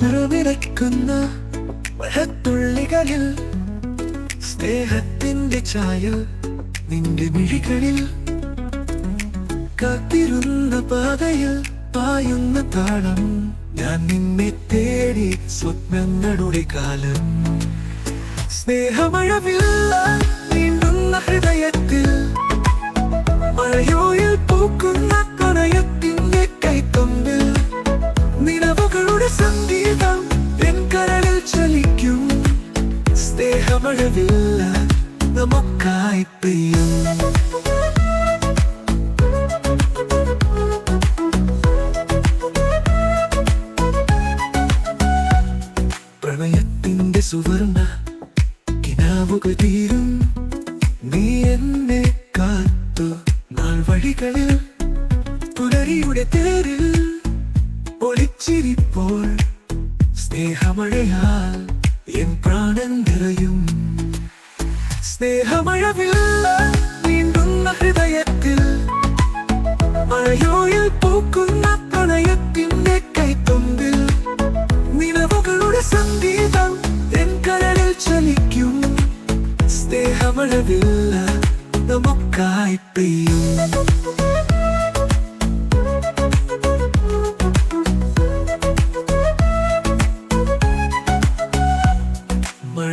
നിറയ്ക്കുന്ന മഴത്തുള്ളികളിൽ സ്നേഹത്തിന്റെ ചായൽ നിന്റെ മിഴികളിൽ കാത്തിരുന്ന പാതയിൽ പായുന്ന താളം ഞാൻ നിന്നെ തേടി സ്വപ്നങ്ങളുടെ കാലം. സ്നേഹമഴവില്ല സ്നേഹമഴവില്ല നമുക്കായി പെയ്യും. പ്രണയത്തിന്റെ സുവർണ കിനാവുകൾ തീരും. നീ എന്നെ കാത്തു നാൾ വഴികളിൽ പുലരിയുടെ തേരിൽ ഒളിച്ചിരിപ്പോൾ സ്നേഹമഴയാൽ എൻ പ്രാണൻ നിറയും. സ്നേഹമഴവില്ല നീന്തുന്ന ഹൃദയത്തിൽ മഴയോയിൽ പൂക്കുന്ന പ്രണയത്തിന്റെ കൈത്തൊമ്പിൽ നിലവുകളുടെ സംഗീതം എൻ കരളിൽ ചലിക്കും. സ്നേഹമഴവില്ല നമുക്കായി പെയ്യും.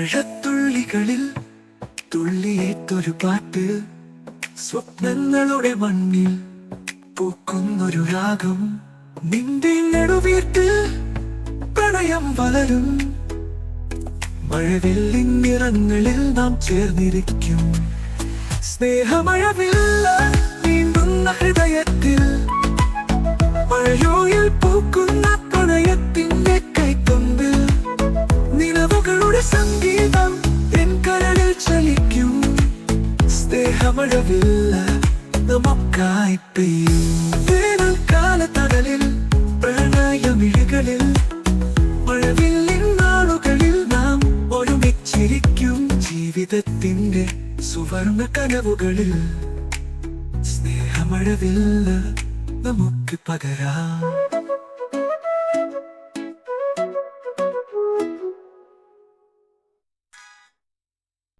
മഴത്തുള്ളികളിൽ തുള്ളിയേത്തൊരു പാട്ട് സ്വപ്നങ്ങളുടെ മണ്ണിൽ പൂക്കുന്നൊരു രാഗം നിന്റെ നെടുവീട്ട് പ്രണയം വളരും മഴവെല്ലി നിറങ്ങളിൽ നാം ചേർന്നിരിക്കും. സ്നേഹമഴവില്ല നീന്തുന്ന ഹൃദയത്തിൽ സ്നേഹമഴവില്ല നമുക്കായി പെയ്യും പ്രണയ പ്രണയമിഴികളിൽ മഴവില്ലിൻ നാളുകളിൽ നാം ഒരുമിച്ചിരിക്കും ജീവിതത്തിന്റെ സുവർണ കനവുകളിൽ. സ്നേഹമഴവില്ല നമുക്ക് പകരാം.